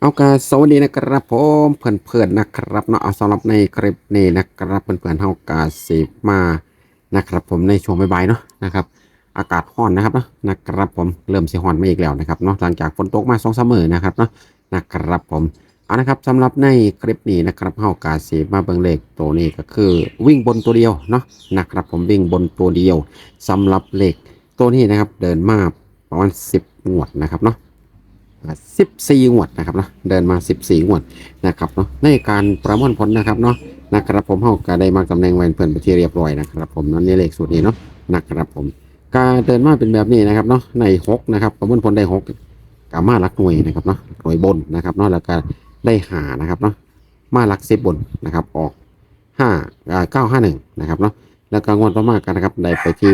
เอากาสวัสดีนะครับผมเพื่อนๆนะครับเนาะเอาสำหรับในคลิปนี้นะครับเพื่อนๆเฮากาสิมานะครับ ผมในช่วงบ่ายๆเนาะนะครับ อากาศร้อนนะครับเนาะนะครับผมเริ่มสิร้อนมาอีกแล้วนะครับเนาะหลังจากฝนตกมาสองสามมื้อนะครับเนาะนะครับผมเอานะครับสำหรับในคลิปนี้นะครับเฮากาสิมาเบิ่งเลขตัวนี้ก็คือ วิ่งบนตัวเดียวเนาะนะครับ ผมวิ่งบนตัวเดียวสำหรับเลขตัวนี้นะครับ เดินมาประมาณ10งวดนะครับเนาะ สิบสี่งวดนะครับเนาะเดินมาสิบสี่งวดนะครับเนาะในการประมวลผลนะครับเนาะนะครับผมเฮาก็ได้มาตำแหน่งแวนเพื่อนไปที่เรียบร้อยนะครับผมนั่นนี่เลขสูตรนี้เนาะนะครับผมการเดินมาเป็นแบบนี้นะครับเนาะในหกนะครับประมวลผลได้หกกามาลักหน่วยนะครับเนาะหน่วยบนนะครับเนาะแล้วก็ได้หานะครับเนาะมาลักสิบบนนะครับออกห้าเก้าห้าหนึ่งนะครับเนาะแล้วก็งวดต่อมากันนะครับได้ไปที่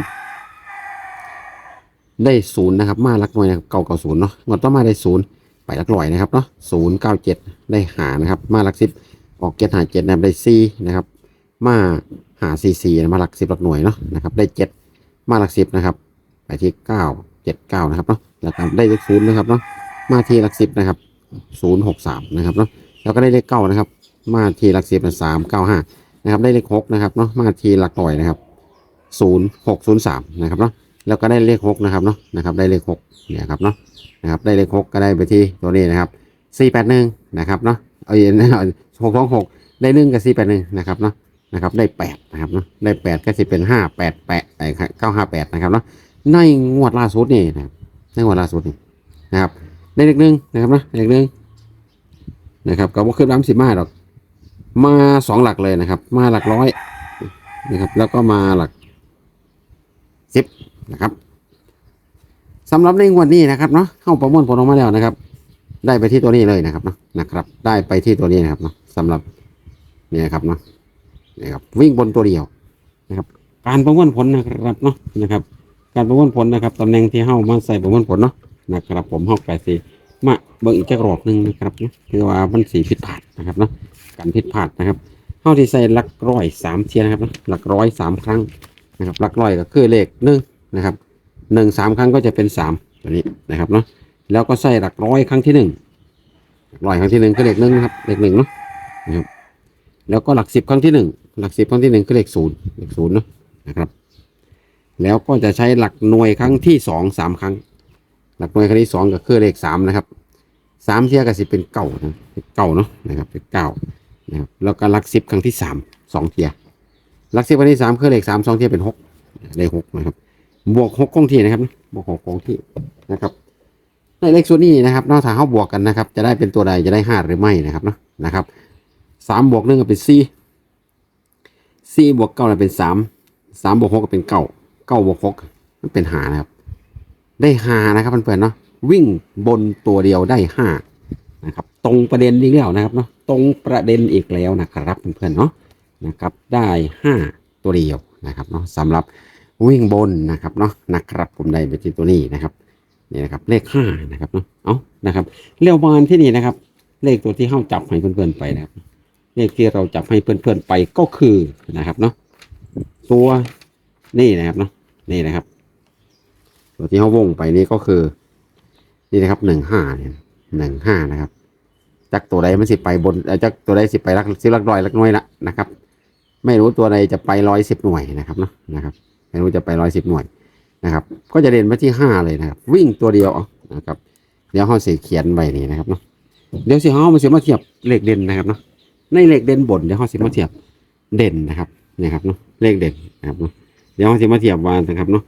ได้ศูนย์นะครับ มาลักหน่วยนะครับเก่าเก่าศูนย์เนาะงวดต่อมาได้ศูนย์ไปลักร้อยนะครับเนาะศูนย์เก้าเจ็ดได้หานะครับ มาลักสิบออกเจ็ดหาเจ็ดนะครับได้สี่นะครับ มาหาซีซีมาลักสิบหลักหน่วยเนาะนะครับ ได้เจ็ดมาลักสิบนะครับ ไปที่เก้าเจ็ดเก้านะครับเนาะแล้วก็ได้เลขศูนย์นะครับเนาะมาที่ลักสิบนะครับศูนย์หกสามนะครับเนาะแล้วก็ได้เลขเก้านะครับ มาที่ลักสิบสามเก้าห้านะครับ ได้เลขหกนะครับเนาะมาที่ลักหน่วยนะครับศูนย์หกศูนย์สามนะครับเนาะ แล้วก็ได้เลขหกนะครับเนาะนะครับได้เลขหกเนี่ยครับเนาะนะครับได้เลขหกก็ได้ไปที่ตัวนี้นะครับสี่แปดหนึ่งนะครับเนาะเอาอย่างนี้หกสองหกได้หนึ่งกับสี่แปดหนึ่งนะครับเนาะนะครับได้แปดนะครับเนาะได้แปดก็สิเป็นห้าแปดแปดไอ้เก้าห้าแปดนะครับเนาะในงวดล่าสุดนี่นะครับในงวดล่าสุดนี่นะครับ ได้เลขหนึ่งนะครับเนาะเลขหนึ่งนะครับก็ว่าขึ้นน้ำสิบมาหรอกมาสองหลักเลยนะครับ มาหลักร้อยนะครับ แล้วก็มาหลักสิบ นะครับสำหรับในงวดนี้นะครับเนาะเข้าประมวลผลออกมาแล้วนะครับ ได้ไปที่ตัวนี้เลยนะครับเนาะนะครับ ได้ไปที่ตัวนี้นะครับเนาะสำหรับเนี่นะครับเนาะนี่ครับวิ่งบนตัวเดียวนะครับ การประมวลผลนะครับเนาะนะครับ การประมวลผลนะครับตำแหน่งที่เข้ามาใส่ประมวลผลเนาะนะครับผมเข้าไปสิมาเบิ่งอีกจักรอบหนึ่งนะครับเนาะคือว่ามันสีผิดพลาดนะครับเนาะการผิดพลาดนะครับเข้าที่ใส่หลักร้อยสามเทียนะครับเนาะหลักร้อยสามครั้งนะครับหลักร้อยก็คือเลขหนึ่ง นะครับหนึ่งสามครั้งก็จะเป็นสามตัวนี้นะครับเนาะแล้วก็ใส่หลักร้อยครั้งที่หนึ่งร้อยครั้งที่หนึ่งคือเลขหนึ่งนะครับเลขหนึ่งเนาะนะครับแล้วก็หลักสิบครั้งที่หนึ่งหลักสิบครั้งที่หนึ่งคือเลขศูนย์เลขศูนย์เนาะนะครับ แล้วก็จะใช้หลักหน่วยครั้งที่สองสามครั้ง หลักหน่วยครั้งที่สองก็คือเลขสามนะครับสามเทียกับสิบเป็นเก้านะเป็นเก้าเนาะนะครับเป็นเก้านะครับแล้วก็หลักสิบครั้งที่สามสองเทียหลักสิบวันที่สามคือเลขสามสองเที่เป็นหกเลขหกนะครับ บวกหกคงที่นะครับบวกหกคงที่นะครับในเลขส่วนนี้นะครับนอกจากเขาบวกกันนะครับ จะได้เป็นตัวใดจะได้ห้าหรือไม่นะครับเนาะนะครับสามบวกหนึ่งก็เป็นสี่สี่บวกเก้าเป็นสามสามบวกหกก็เป็นเก้าเก้าบวกหกมันเป็นหานะครับ ได้หานะครับเพื่อนๆเนาะวิ่งบนตัวเดียวได้ห้านะครับตรงประเด็นอีกแล้วนะครับเนาะตรงประเด็นอีกแล้วนะครับเพื่อนๆเนาะนะครับได้ห้าตัวเดียวนะครับเนาะสำหรับ วิ่งบนนะครับเนาะนะครับผมได้ไปที่ตัวนี้นะครับนี่นะครับเลขห้านะครับเนาะเอานะครับเรียวบานที่นี่นะครับ เลขตัวที่เข้าจับให้เพื่อนๆไปนะครับ เลขที่เราจับให้เพื่อนๆไปก็คือนะครับเนาะตัวนี่นะครับเนาะนี่นะครับ ตัวที่เขาวงไปนี่ก็คือ นี่นะครับหนึ่งห้าเนี่ยหนึ่งห้านะครับจากตัวใดมันสิไปบนจากตัวใดสิไปรักสิรักร้อยรักหน่วยละนะครับ ไม่รู้ตัวใดจะไปร้อยสิบหน่วยนะครับเนาะนะครับ ไม่รู้จะไปร้อยสิบหน่วยนะครับ ก็จะเด่นไปที่ห้าเลยนะครับ วิ่งตัวเดียวนะครับ เดี๋ยวเขาสิเขียนไว้นี่นะครับเนาะเดี๋ยวสิเขามาสิมาเทียบเลขเด่นนะครับเนาะในเลขเด่นบนเดี๋ยวเขาสิมาเทียบเด่นนะครับนะครับเนาะเลขเด่นนะครับเนาะเดี๋ยวเขาสิมาเทียบวานนะครับเนาะ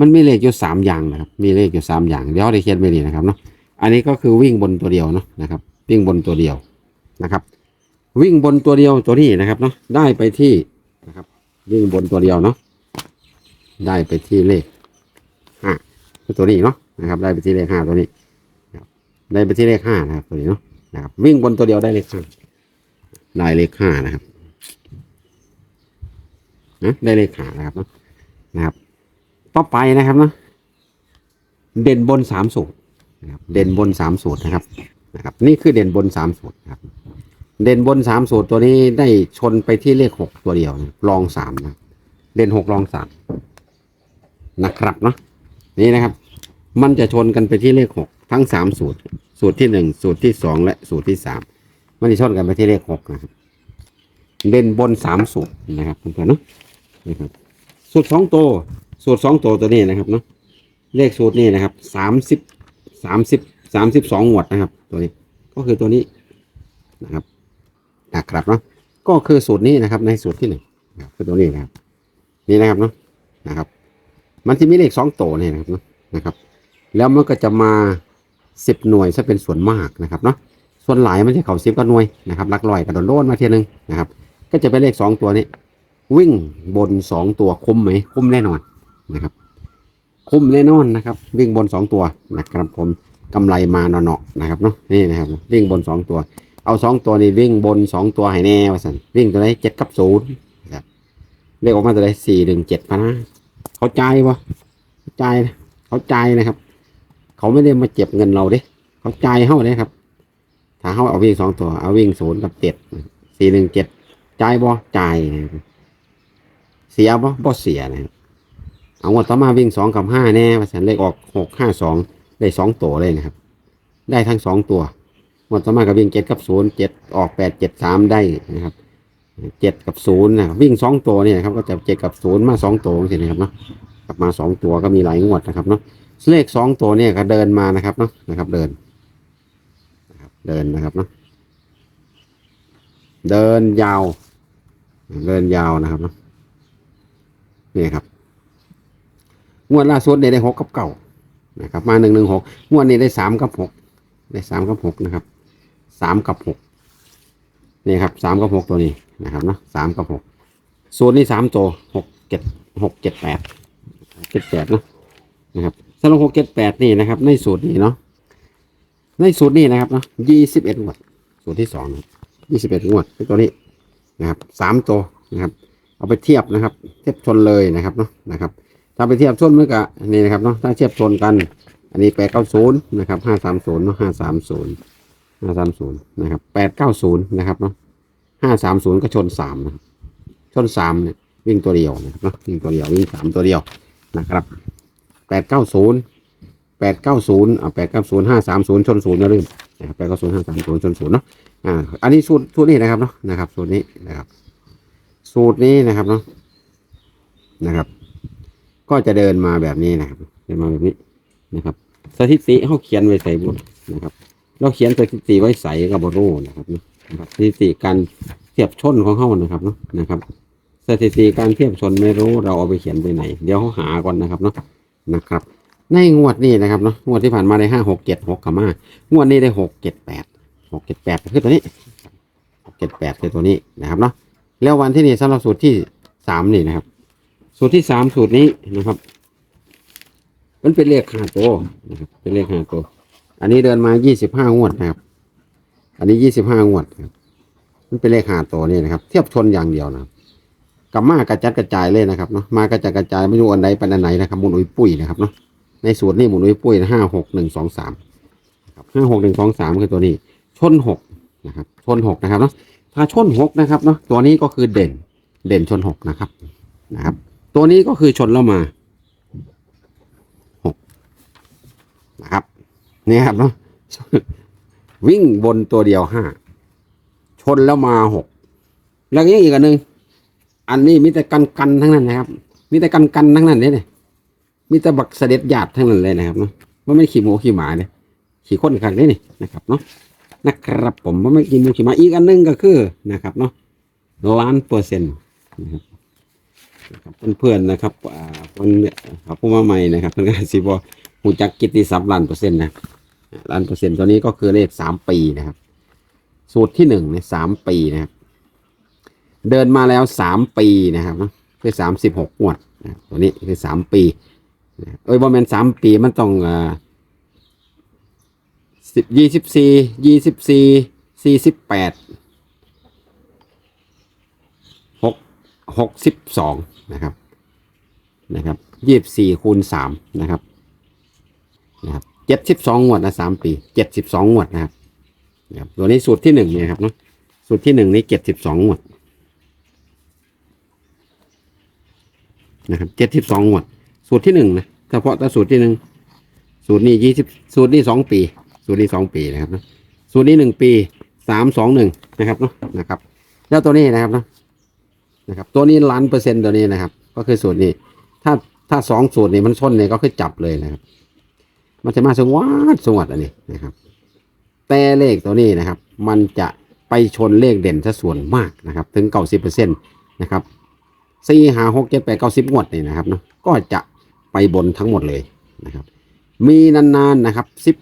มันมีเลขอยู่สามอย่างนะครับ มีเลขอยู่สามอย่างเดี๋ยวเขาได้เขียนไว้นี่นะครับเนาะอันนี้ก็คือวิ่งบนตัวเดียวเนาะนะครับ วิ่งบนตัวเดียวนะครับ วิ่งบนตัวเดียวตัวนี้นะครับเนาะได้ไปที่นะครับ วิ่งบนตัวเดียวเนาะ ได้ไปที่เลขห้าคือตัวนี้เนาะนะครับ ได้ไปที่เลขห้าตัวนี้ได้ไปที่เลขห้านะครับตัวนี้เนาะนะครับ วิ่งบนตัวเดียวได้เลขห้าได้เลขห้านะครับนะได้เลขห้านะครับเนาะนะครับ ต่อไปนะครับเนาะเด่นบนสามสูตรนะครับ เด่นบนสามสูตรนะครับนะครับ นี่คือเด่นบนสามสูตรนะครับ เด่นบนสามสูตรตัวนี้ได้ชนไปที่เลขหกตัวเดียวรองสามนะเด่นหกรองสาม นะครับเนาะนี่นะครับ มันจะชนกันไปที่เลขหกทั้งสามสูตร สูตรที่หนึ่งสูตรที่สองและสูตรที่สามมันจะชนกันไปที่เลขหกนะครับเด่นบนสามสูตรนะครับเพื่อนๆเนาะนะครับสูตรสองตัวสูตรสองตัวตัวนี้นะครับเนาะเลขสูตรนี้นะครับสามสิบสามสิบสามสิบสองหวดนะครับ ตัวนี้ก็คือตัวนี้นะครับนะครับเนาะก็คือสูตรนี้นะครับในสูตรที่หนึ่งนะครับคือตัวนี้นะครับ นี่นะครับเนาะนะครับ มันจะมีเลขสองตัวเนี่ยนะครับนะครับ แล้วมันก็จะมาสิบหน่วยซะเป็นส่วนมากนะครับเนาะส่วนหลายมันจะเข่าสิบก็หน่วยนะครับลักร้อยกระโดดโลดมาเทียหนึงนะครับ ก็จะเป็นเลขสองตัวนี้ วิ่งบนสองตัวคุ้มไหมคุ้มแน่นอนนะครับ คุ้มแน่นอนนะครับ วิ่งบนสองตัวนะครับผมกำไรมาเนาะนะครับเนาะนี่นะครับวิ่งบนสองตัว เอาสองตัวนี้วิ่งบนสองตัวให้แน่ว่าสันวิ่งตัวไหนเจ็ดกับศูนย์นะครับเลขออกมาตัวไหนสี่หนึ่งเจ็ดพะนะ เขาใจวะเขาใจเขาใจนะครับ เขาไม่ได้มาเจ็บเงินเราเด้เขาใจายเฮาเด้ครับ ถ้าเฮาเอาวิ่งสองตัวเอาวิ่งศูนย์กับเจ็ดสี่หนึ่งเจ็ดจ่ายบ่จ่ายนะครับเสียบ่บ่เสียนะครับเอางวดต่อมาวิ่งสองกับห้าแน่ว่าสันเลขออกหกห้าสองได้สองตัวเลยนะครับ ได้ทั้งสองตัวงวดต่อมาก็วิ่งเจ็ดกับศูนย์เจ็ดออกแปดเจ็ดสามได้นะครับ เจ็ดกับศูนย์นะวิ่งสองตัวเนี่ยครับก็จะเจ็ดกับศูนย์มาสองตัวสินะครับเนาะกลับมาสองตัวก็มีหลายงวดนะครับเนาะเลขสองตัวเนี่ยก็เดินมานะครับเนาะนะครับเดินนะครับเดินนะครับเนาะเดินยาว เดินยาวนะครับเนาะนี่ครับ งวดล่าสุดเนี่ยได้หกกับเก่านะครับ มาหนึ่งหนึ่งหกงวดนี้ได้สามกับหกได้สามกับหกนะครับสามกับหกนี่ครับสามกับหกตัวนี้ นะครับเนาะสามกับหกส่วนนี้สามตัวหกเจ็ดหกเจ็ดแปดเจ็ดแปดเนาะนะครับสำหรับหกเจ็ดแปดนี่นะครับ ในสูตรนี้เนาะในสูตรนี้นะครับเนาะยี่สิบเอ็ดงวด สูตรที่สองยี่สิบเอ็ดงวดคือตัวนี้นะครับสามตัวนะครับ เอาไปเทียบนะครับ เทียบชนเลยนะครับเนาะนะครับ ถ้าไปเทียบชนเมื่อกับนี่นะครับเนาะถ้าเทียบชนกัน อันนี้แปดเก้าศูนย์นะครับห้าสามศูนย์เนาะห้าสามศูนย์ห้าสามศูนย์นะครับแปดเก้าศูนย์นะครับเนาะ ห้าสามศูนย์ก็ชนสามนะครับชนสามเนี่ยวิ่งตัวเดียวนะครับเนาะวิ่งตัวเดียววิ่งสามตัวเดียวนะครับแปดเก้าศูนย์แปดเก้าศูนย์อ่าแปดเก้าศูนย์ห้าสามศูนย์ชนศูนย์อย่าลืมนะครับแปดเก้าศูนย์ห้าสามศูนย์ชนศูนย์เนาะอ่าอันนี้สูตรสูตรนี้นะครับเนาะนะครับสูตรนี้นะครับ สูตรนี้นะครับเนาะนะครับ ก็จะเดินมาแบบนี้นะครับเดินมาแบบนี้นะครับ สถิติเขาเขียนไว้ใส่บุญนะครับ เราเขียนสถิติไว้ใส่กับบรูนะครับเนะครับสถิติการเทียบชนของเขานะครับเนาะนะครับสถิติการเทียบชนไม่รู้เราเอาไปเขียนไปไหน เดี๋ยวเขาหาก่อนนะครับเนาะนะครับ ในงวดนี้นะครับเนาะงวดที่ผ่านมาได้ห้าหกเจ็ดหกกับมางวดนี้ได้หกเจ็ดแปดหกเจ็ดแปดคือตัวนี้หกเจ็ดแปดคือตัวนี้นะครับเนาะแล้ววันที่นี่สำหรับสูตรที่สามนี่นะครับ สูตรที่สามสูตรนี้นะครับ มันเป็นเลขห้าตัวนะครับเป็นเลขห้าตัว อันนี้เดินมายี่สิบห้างวดนะครับ อันนี้ยี่สิบห้างวดครับมันเป็นเลขห้าตัวนี่นะครับ เทียบชนอย่างเดียวนะครับกับมากระจัดกระจายเลยนะครับเนาะมากระจัดกระจายไม่รู้อันใดเป็นอันไหนนะครับมุนอุ้ยปุ้ยนะครับเนาะในสูตรนี้มุนอุ้ยปุ้ยห้าหกหนึ่งสองสามครับห้าหกหนึ่งสองสามคือตัวนี้ ชนหกนะครับ ชนหกนะครับเนาะถ้าชนหกนะครับเนาะตัวนี้ก็คือเด่นเด่นชนหกนะครับนะครับ ตัวนี้ก็คือชนแล้วมาหกนะครับนี่ครับเนาะ วิ่งบนตัวเดียวห้าชนแล้วมาหกแล้วยังอีกอันหนึ่งอันนี้มีแต่กันกันทั้งนั้นนะครับ มีแต่กันกันทั้งนั้นเนี่ยมีแต่บักเสด็จญาติทั้งนั้นเลยนะครับเนาะว่าไม่ขี่หมูขี่หมาเลยขี่คนขังเลยนี่นะครับเนาะนะครับผมว่าไม่กินหมูขี่หมาอีกอันหนึงก็คือนะครับเนาะล้านเปอร์เซ็นต์นะครับเพื่อนๆนะครับคนเนี่ยผู้มาใหม่นะครับเพื่อนก็สิบอหูจักกิตติศัพท์ล้านเปอร์เซ็นต์นะ ล้านเปอร์เซ็นต์ตัวนี้ก็คือเลขสามปีนะครับ สูตรที่หนึ่งในสามปีนะครับ เดินมาแล้วสามปีนะครับคือสามสิบหกงวดนะตัวนี้คือสามปีเอ้ยบอมเมนสามปีมันต้องอ่าสิบยี่สิบสี่ยี่สิบสี่สี่สิบแปดหกหกสิบสองนะครับนะครับยี่สิบสี่คูณสามนะครับนะครับ เจ็ดสิบสองงวดนะสามปีเจ็ดสิบสองงวดนะครับนะครับตัวนี้สูตรที่หนึ่งเนี่ยครับเนาะสูตรที่หนึ่งนี่เจ็ดสิบสองงวดนะครับเจ็ดสิบสองหมวด สูตรที่หนึ่งนะเฉพาะแต่สูตรที่หนึ่งสูตรนี้ยี่สิบสูตรนี้สองปี สูตรนี้สองปีนะครับนะสูตรนี้หนึ่งปีสามสองหนึ่งนะครับเนาะนะครับ แล้วตัวนี้นะครับเนาะนะครับ ตัวนี้ล้านเปอร์เซ็นต์ตัวนี้นะครับ ก็คือสูตรนี้ ถ้าถ้าสองสูตรนี้มันชนเนี่ยก็คือจับเลยนะครับ มันจะมาสวัดสวัดอันนี้นะครับ แต่เลขตัวนี้นะครับ มันจะไปชนเลขเด่นซะส่วนมากนะครับ ถึงเก้าสิบเปอร์เซ็นต์นะครับสี่หาหกเจ็ดแปดเก้าสิบงวดนี่นะครับเนาะก็จะไปบนทั้งหมดเลยนะครับ มีนานๆนะครับสิบ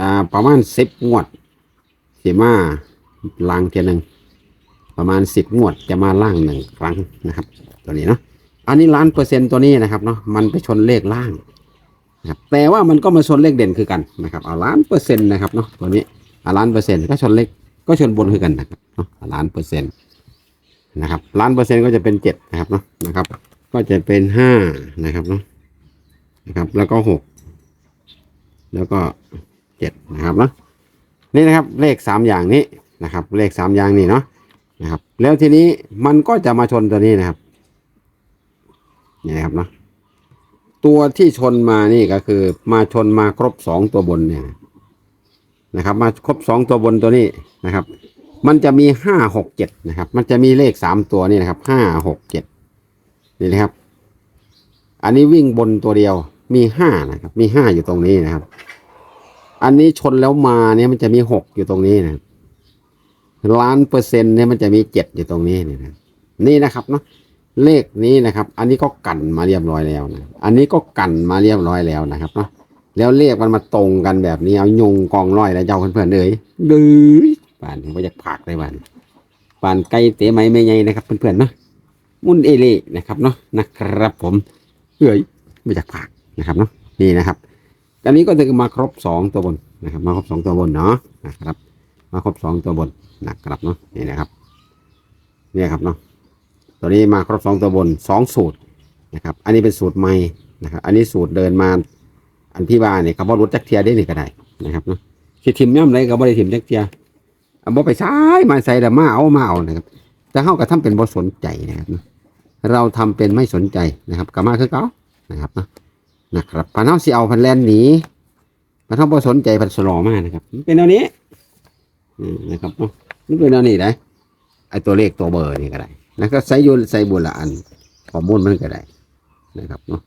อ่าประมาณสิบงวดสีมาล่างเทียหนึ่งประมาณสิบงวดจะมาล่างหนึ่งครั้งนะครับ ตัวนี้เนาะอันนี้ล้านเปอร์เซ็นต์ตัวนี้นะครับเนาะมันไปชนเลขล่าง นะครับแต่ว่ามันก็มาชนเลขเด่นคือกันนะครับเอาล้านเปอร์เซ็นต์นะครับเนาะตัวนี้เอาล้านเปอร์เซ็นต์ก็ชนเลขก็ชนบนคือกันนะครับเนาะล้านเปอร์เซ็นต์นะครับล้านเปอร์เซ็นต์ก็จะเป็นเจ็ดนะครับเนาะนะครับ ก็จะเป็นห้านะครับเนาะนะครับ แล้วก็หกแล้วก็เจ็ดนะครับเนาะนี่นะครับเลขสามอย่างนี้นะครับ เลขสามอย่างนี้เนาะนะครับ แล้วทีนี้มันก็จะมาชนตัวนี้นะครับนี่นะครับเนาะ ตัวที่ชนมานี่ก็คือ มาชนมาครบสองตัวบนเนี่ยนะครับ มาครบสองตัวบนตัวนี้นะครับ มันจะมีห้าหกเจ็ดนะครับ มันจะมีเลขสามตัวนี่นะครับห้าหกเจ็ดนี่นะครับ อันนี้วิ่งบนตัวเดียวมีห้านะครับ มีห้าอยู่ตรงนี้นะครับ อันนี้ชนแล้วมาเนี่ยมันจะมีหกอยู่ตรงนี้นะครับล้านเปอร์เซ็นต์เนี่ยมันจะมีเจ็ดอยู่ตรงนี้นี่นะนี่นะครับเนาะ เลขนี้นะครับ อันนี้ก็กันมาเรียบร้อยแล้วนะ อันนี้ก็กันมาเรียบร้อยแล้วนะครับเนาะ แล้วเลขมันมาตรงกันแบบนี้เอายงกองร้อยแล้วเจ้าเพื่อนๆเลยดื้อป่านนี้ว่าจะผักเลยป่านป่านไก่เตะไม้ไม่ใหญ่นะครับ เพื่อนๆเนาะ มุนเอเล่นะครับเนาะนะครับ ผมเฮ้ยไม่จากผักนะครับเนาะ นี่นะครับ อันนี้ก็จะมาครบสองตัวบนนะครับ มาครบสองตัวบนเนาะนะครับ มาครบสองตัวบนนะครับเนาะ นี่นะครับ เนี่ยครับเนาะ ตัวนี้มาครบสองตัวบนสองสูตรนะครับ อันนี้เป็นสูตรใหม่นะครับ อันนี้สูตรเดินมา อันที่ว่าเนี่ยเขาบอกรุดจักเทียได้นี่ก็ได้นะครับเนาะสิทิมย่ำไรก็บ่ได้ทิมจักเทียเอาบ่ไปใช้มาใส่แต่มาเอามาเอานะครับแต่เขาก็ทำเป็นบ่สนใจนะครับเนาะเราทำเป็นไม่สนใจนะครับก็มาคือเขานะครับเนาะนะครับพันเท่าสิเอาพันแลนหนีพันเท่าพอสนใจพันสลอมากนะครับ เป็นแนวนี้นะครับเนาะมันเป็นแนวนี้ได้ไอตัวเลขตัวเบอร์นี่ก็ได้ แล้วก็ใส่ยูใส่บุละอันข้อมูลมันก็ได้นะครับเนาะ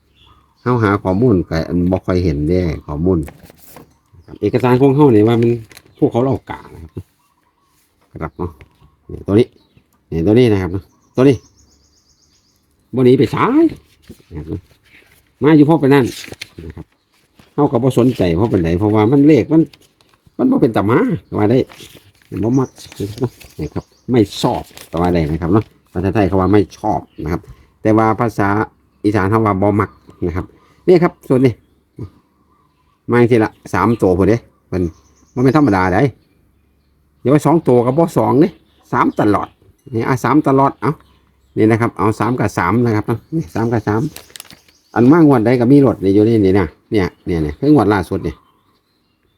เฮาหาข้อมูลก็อันบ่ค่อยเห็นเด้ข้อมูลนเอกสารของเฮานี่ว่ามันพวกเขาเล่ากานะครับครับเนาะตัวนี้นี่ตัวนี้นะครับเนาะตัวนี้บนนี้ไปซ้ายนะครับมาอยู่เพราะไปนั่นนะครับเข้าก็บ่สนใจเพราะเป็นไหนเพราะว่ามันเลขมัน มันบ่เป็นตามาว่าได้บ่มักนะครับ ไม่ชอบว่าได้นะครับเนาะ ภาษาไทยเขาว่าไม่ชอบนะครับ แต่ว่าภาษาอีสานเขาว่าบ่มักนะครับนี่ครับส่วนนี้มาทีละสามตัวพอดีมันมันไม่ธรรมดาได้เดี๋ยวว่าสองตัวกับบ่สองนี่สามตลอดนี่อะสามตลอดเอานี่นะครับ เอาสามกับสามนะครับนี่สามกับสามอันมากงวดใดก็มีรถนี่อยู่นี่นี่นะเนี่ยเนี่ยเนี่ยคืองวดล่าสุดเนี่ย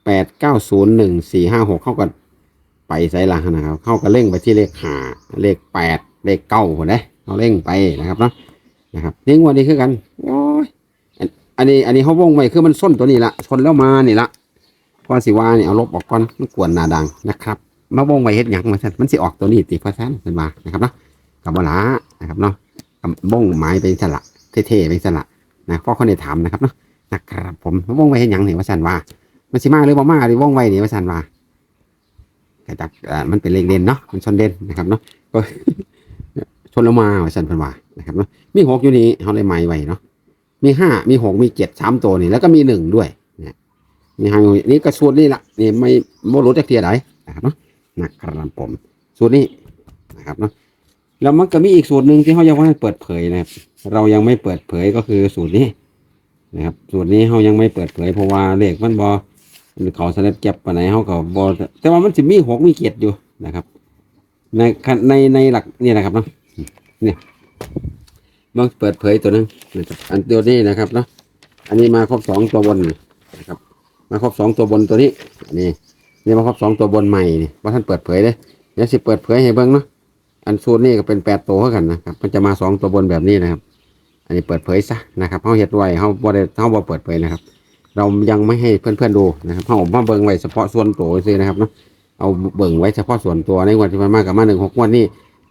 แปดเก้าศูนย์หนึ่งสี่ห้าหกเข้ากันไปไซล่างนะครับ เข้ากันเร่งไปที่เลขห้าเลขแปด เลขเก้าคนได้เขาเร่งไปนะครับเนาะนะครับนี่งวดนี้คือกันโอ้ยอันอันนี้อันนี้เขาวงไว้คือมันส้นตัวนี้ละชนแล้วมานี่ละก่อนสิว่านี่เอาลบออกก่อนมันกวนหนาดังนะครับ มาวงไว้เฮ็ดหยังมาท่นมันสิออกตัวนี้ติเพราะฉะนั้นเป็นมานะครับเนาะกับวลานะครับเนาะกับบ้งไม้เป็นสละเท่ๆเป็นสละนะพ่อเขาได้ถามนะครับเนาะนะครับผมว่องไวเห็นหยังนี่ว่าสันว่ามันสิมาหรือบ่มาหรือว่องไวนี่ว่าสันว่าแต่จากมันเป็นเลขเด่นเนาะมันชนเด่นนะครับเนาะก็ ชนแล้วมาวสันพันวานะครับเนาะมีหกอยู่นี่เขาเลยหมายไว้เนาะมีห้ามีหกมีเจ็ดสามตัวนี่แล้วก็มีหนึ่งด้วยเนี่ยมีห้าอยู่นี่ก็สูตรนี่ละนี่ไม่โมรู้จักเทียไหนนะครับเนาะนะครับผมสูตรนี้นะครับเนาะแล้วมันก็มีอีกสูตรหนึ่งที่เขายังไม่เปิดเผยนะครับ เรายังไม่เปิดเผยก็คือสูตรนี้นะครับ สูตรนี้เขายังไม่เปิดเผยเพราะว่าเลขมันบอเขาสลับเก็บปไหนเขาก็บอแต่ว่ามันสิมีหกมีเกียรติอยู่นะครับ ในในในหลักนี่นะครับเนาะ นี่ยลองเปิดเผยตัวนึงนะครับอันตัวนี้นะครับเนาะอันนี้มาครบสองตัวบนนะครับ มาครบสองตัวบนตัวนี้อันนี้นี่มาครบสองตัวบนใหม่นี่ว่าท่านเปิดเผยเลยเดี๋ยวสิเปิดเผยให้เบิ้งเนาะอันสูตรนี่ก็เป็นแปดตัวเท่ากันนะครับมันจะมาสองตัวบนแบบนี้นะครับ อันนี้เปิดเผยซะนะครับเขาเฮ็ดไว้เขาบ่ได้เขาบ่เปิดเผยนะครับ เรายังไม่ให้เพื่อนๆดูนะครับเอามาเบิ่งไว้เฉพาะส่วนตัวซินะครับเนาะเอาเบิ่งไว้เฉพาะส่วนตัวในวันที่มันมากกับมาหนึ่งหกวันนี้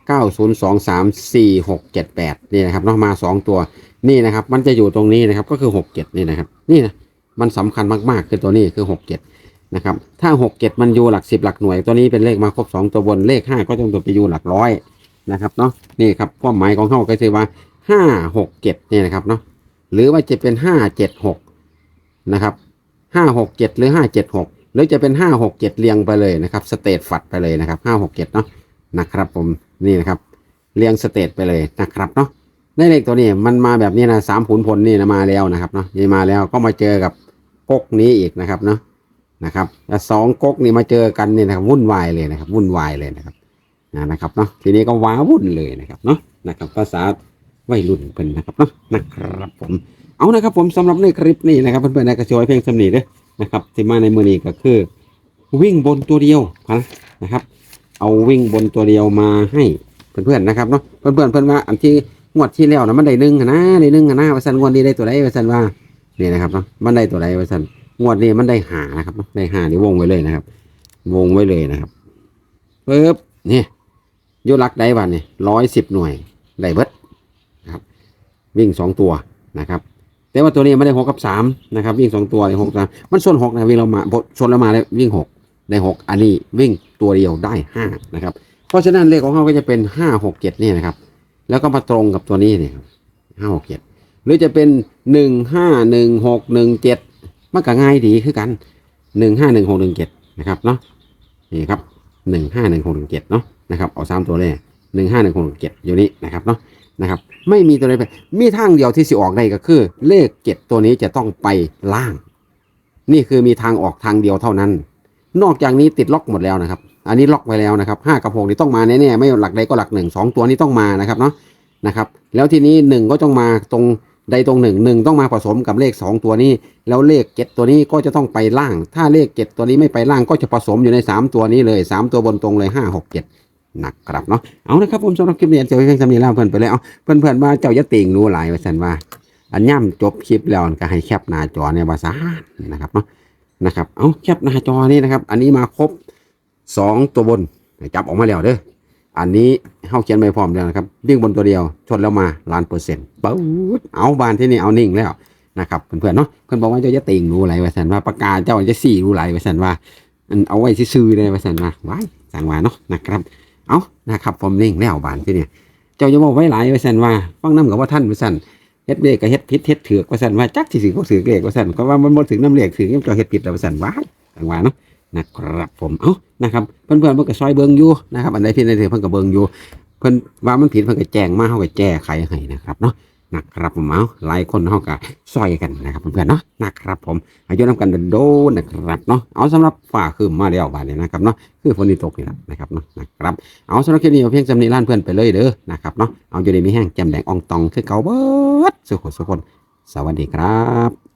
เก้าศูนย์สองสามสี่หกเจ็ดแปดนี่นะครับเนาะมาสองตัวนี่นะครับ มันจะอยู่ตรงนี้นะครับก็คือหกเจ็ดนี่นะครับ นี่นะมันสำคัญมากๆคือตัวนี้คือหกเจ็ดนะครับ ถ้าหกเจ็ดมันอยู่หลักสิบหลักหน่วย ตัวนี้เป็นเลขมาครบสองตัวบนเลขห้าก็ต้องตัวไปอยู่หลักร้อยนะครับเนาะนี่ครับความหมายของเขาก็คือว่าห้าหกเจ็ดนี่นะครับเนาะหรือว่าจะเป็นห้าเจ็ดหกนะครับห้าหกเจ็ดหรือห้าเจ็ดหกหรือจะเป็นห้าหกเจ็ดเรียงไปเลยนะครับสเตตฝัดไปเลยนะครับห้าหกเจ็ดเนาะนะครับผม นี่นะครับเรียงสเตตไปเลยนะครับเนาะในเลขตัวนี้มันมาแบบนี้นะสามผุนพลนี่นะมาแล้วนะครับเนาะนี่มาแล้วก็มาเจอกับก๊กนี้อีกนะครับเนาะนะครับแต่สองก๊กนี่มาเจอกันนี่นะครับวุ่นวายเลยนะครับ วุ่นวายเลยนะครับนะนะครับเนาะทีนี้ก็ว้าวุ่นเลยนะครับเนาะนะครับ ภาษาวัยรุ่นเป็นนะครับเนาะนะครับผมเอานะครับผมสำหรับในคลิปนี้นะครับเพื่อนๆนะกระชวยเพียงสำนีเด้อนะครับที่มาในมือนี้ก็คือ วิ่งบนตัวเดียวนะครับ เอาวิ่งบนตัวเดียวมาให้เพื่อนๆนะครับเนาะเพื่อนๆเพื่อนว่าอันที่งวดที่แล้วนะมันได้หนึ่งนะได้หนึ่งนะว่าสันงวดนี้ได้ตัวใดว่าสันว่านี่นะครับเนาะมันได้ตัวใดว่าสันงวดนี้มันได้หานะครับได้หานี่วงไว้เลยนะครับ วงไว้เลยนะครับปึ๊บนี่อยุลักได้บันนี่ร้อยสิบหน่วยได้เบิดนะครับ วิ่งสองตัวนะครับแต่ว่าตัวนี้ไม่ได้หกกับสามนะครับ วิ่งสองตัวเลยหกสามมันส่วนหกนะวิ่งเรามาชนเรามาแล้ววิ่งหก ได้หกอันนี้วิ่งตัวเดียวได้ห้านะครับ เพราะฉะนั้นเลขของเขาก็จะเป็นห้าหกเจ็ดนี่นะครับ แล้วก็มาตรงกับตัวนี้เนี่ยห้าหกเจ็ดหรือจะเป็นหนึ่งห้าหนึ่งหกหนึ่งเจ็ดมันก็ง่ายดีคือกันหนึ่งห้าหนึ่งหกหนึ่งเจ็ดนะครับเนาะนี่ครับหนึ่งห้าหนึ่งหกหนึ่งเจ็ดเนาะนะครับเอาสามตัวเลยหนึ่งห้าหนึ่งหกหนึ่งเจ็ดอยู่นี่นะครับเนาะนะครับไม่มีตัวใดไปมีทางเดียวที่สิออกได้ก็คือ เลขเจ็ดตัวนี้จะต้องไปล่าง นี่คือมีทางออกทางเดียวเท่านั้น นอกจากนี้ติดล็อกหมดแล้วนะครับ อันนี้ล็อกไว้แล้วนะครับห้ากับหกนี่ต้องมาแน่ๆไม่หลักใดก็หลักหนึ่งสองตัวนี้ต้องมานะครับเนาะนะครับ แล้วทีนี้หนึ่งก็ต้องมาตรงใดตรงหนึ่งหนึ่งต้องมาผสมกับเลขสองตัวนี้ แล้วเลขเจ็ดตัวนี้ก็จะต้องไปล่าง ถ้าเลขเจ็ดตัวนี้ไม่ไปล่างก็จะผสมอยู่ในสามตัวนี้เลยสามตัวบนตรงเลยห้าหกเจ็ดนะครับเนาะเอาละครับผมสำหรับคลิปนี้เจ้าเพียงสำนีแล้วเพื่อนไปแล้วเอาเพื่อนเพื่อนๆว่าเจ้ายะติ่งรู้หลายว่าสันว่า อันย่ำจบคลิปแล้วก็ให้แคปหน้าจอในภาษานะครับเนาะ นะครับ เอาแคปหน้าจอนี่นะครับ อันนี้มาครบสองตัวบนจับออกมาแล้วเด้อ อันนี้เข้าเขียนไม่พร้อมแล้วนะครับวิ่งบนตัวเดียว ชนแล้วมาล้านเปอร์เซ็นต์ปุ๊ดเอาบานที่นี่เอานิ่งแล้วนะครับเพื่อนๆเนาะเพื่อนบอกว่าเจ้าจะติ่งรู้หลายว่าสันว่าประกาศเจ้าจะสี่รู้หลายว่าสันว่าอันเอาไว้ซื่อเลยว่าสันว่าว้ายสั่งว่าเนาะนะครับเอานะครับผมนิ่งแล้วบานที่เนี่ยเจ้าจะบอกไว้หลายไว้สันว่าฟังน้ำกับว่าท่านไว้สัน เฮ็ดเลขกับเฮ็ดผิดเฮ็ดถือกว่าสันว่าจักสิสิก็ถือเลขว่าสันก็ว่ามันบ่ถึงน้ำเลขถือยังจะเฮ็ดผิดแล้วว่าสันว้ายต่างว่าเนาะนะครับผมเอ้านะครับเพื่อนเพื่อนๆเพิ่นก็ซอยเบิ่งอยู่นะครับอันใดผิดอันใดถูกเพิ่นก็เบิ่งอยู่เพิ่นว่ามันผิดเพิ่นก็แจ้งมาเฮาก็แก้ไขให้นะครับเนาะ นะครับผมเอาหลายคนเฮาก็ซอยกันนะครับเพื่อนๆเนาะนะครับผมอายุน้ำกันโดนนะครับเนาะเอาสำหรับฝ่าคืมมาแล้วบาดนี้นะครับเนาะคือฝนที่ตกนี่แหละนะครับเนาะนะครับเอาสำหรับคลิปนี้เอาเพียงจำนี้ล้านเพื่อนไปเลยเด้อนะครับเนาะเอาอยู่ในมีแห้งแจ่มแดงอองตองคือเก่าเบิดสุขสุขคนสวัสดีครับ